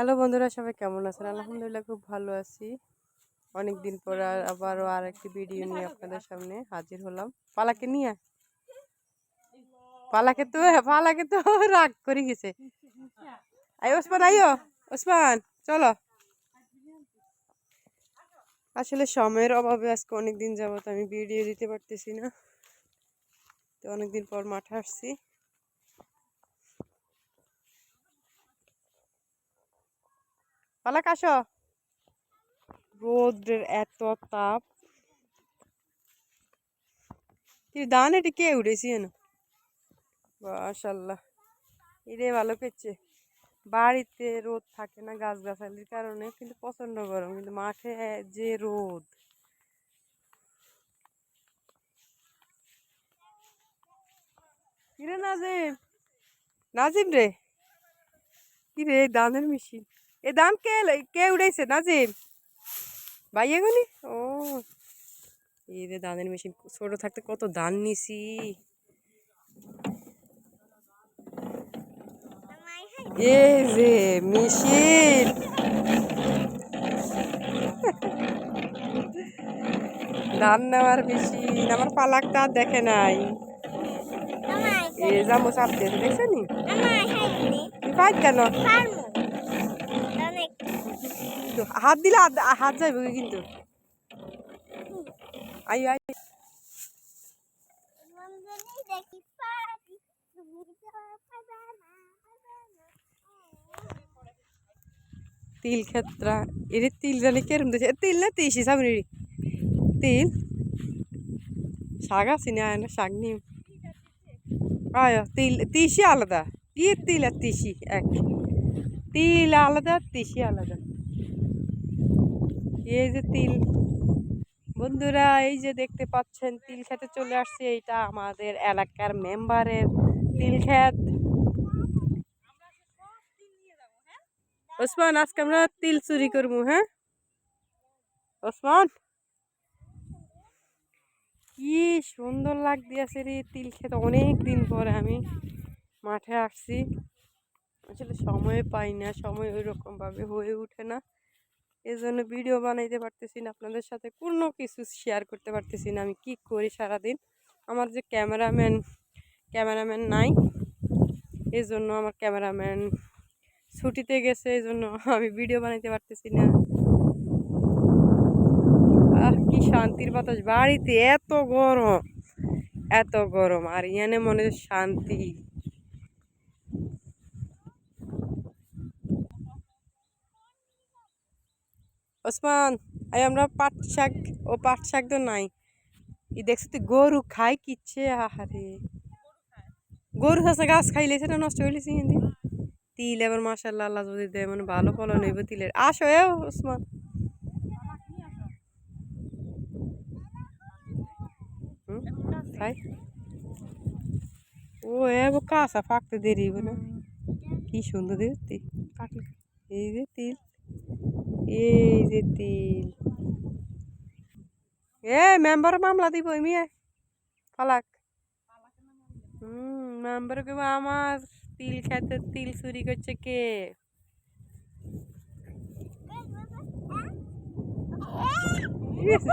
Hello বন্ধুরা, সবাই কেমন আছেন? আলহামদুলিল্লাহ খুব ভালো আছি। অনেক দিন পর আবারও আর একটি ভিডিও নিয়ে আপনাদের সামনে হাজির হলাম। পালাকে নিয়ে পালাকে তো পালাকে তো রাগ করে গেছে। আই ওসমান আইও ওসমান, চলো। আসলে সময়ের অভাবে আজকে অনেক দিন যাবত আমি ভিডিও দিতে পারতেছি না। তো অনেকদিন পর মাঠে আসছি। পালাক আসো রোদ্রের এত তাপ। তুই দান এটি কে উঠেছি না মাশাল্লাহ। এরে ভালো করছে। বাড়িতে রোদ থাকে না গাছ গাছালির কারণে, কিন্তু প্রচণ্ড গরম। কিন্তু মাঠে যে রোদ। কিরে নাজিম? নাজিম রে? কিরে দানের মেশিন? এ দাম কে কে উড়াইছে নাজিম? ভাই এগুলি ও এই রে দানের মেশিন ছোট থাকতে কত দান নিছি। এ যে মেশিন। ধান নেওয়ার মেশিন আমার পালাকটা আর দেখে নাই। এ জামু চাপ দিয়েছে দেখছ নি তুই পাই কেন? হাত দিলে হাত যাইবে কিন্তু। আই আই তিল ক্ষেত্রা, এর তিল জানি কেরম দিয়েছে তিল না তিসি সামনে তিল? শাক আছে না না শাক নিম। আয়, তিল, তিসি আলাদা। কি তিল আর তিসি এক। তিল আলাদা, তিসি আলাদা। এই যে তিল। বন্ধুরা, এই যে দেখতে পাচ্ছেন, তিল খেতে চলে আসছে। এইটা আমাদের এলাকার মেম্বারের তিল ক্ষেত ওসমান, আজকে আমরা তিল চুরি করব হ্যাঁ? ওসমান? কি সুন্দর লাগতেছে রে তিল খেতে। অনেক দিন পরে আমি মাঠে আসছি। আসলে সময় পাই না, সময় ওই রকম ভাবে হয়ে ওঠে না। এই জন্য ভিডিও বানাইতে পারতেছি না, আপনাদের সাথে কোনো কিছু শেয়ার করতে পারতেছি না, আমি কি করি সারাদিন? আমার যে ক্যামেরাম্যান ক্যামেরাম্যান নাই এই জন্য আমার ক্যামেরাম্যান ছুটিতে গেছে এই জন্য আমি ভিডিও বানাইতে পারতেছি না। আহ, কি শান্তির বাতাস, বাড়িতে এত গরম এত গরম, আর ইয়ানে মনে শান্তি। ওসমান আই আমরা পাট শাক ও পাট শাক তো নাই। ই দেখছ তুই গরু খাই কিচ্ছে আহারে। গরু খাসা গাছ খাইলেছে না নষ্ট হইলেছে হিন্দি তিল এবার মাসাল্লাহ আল্লাহ যদি দেয় মানে ভালো ফলন হইব তিলের। আসো এ ওসমান। খাই। ও এ কাঁচা পাকতে দেরি না। কি সুন্দর দেখতে। এই যে তিল। এই যে তিল। এ মেম্বার মামলা দিব এমিয়ে ফালাক। হুম মেম্বার কেবল আমার তিল খেতে তিল চুরি করছে কে?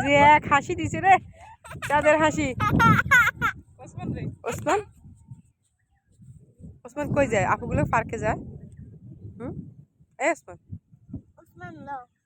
যে এক হাসি দিছে রে তাদের হাসি। ওসমান? ওসমান কই যায়? আপুগুলো পার্কে যায়? হুম? এ ওসমান। No.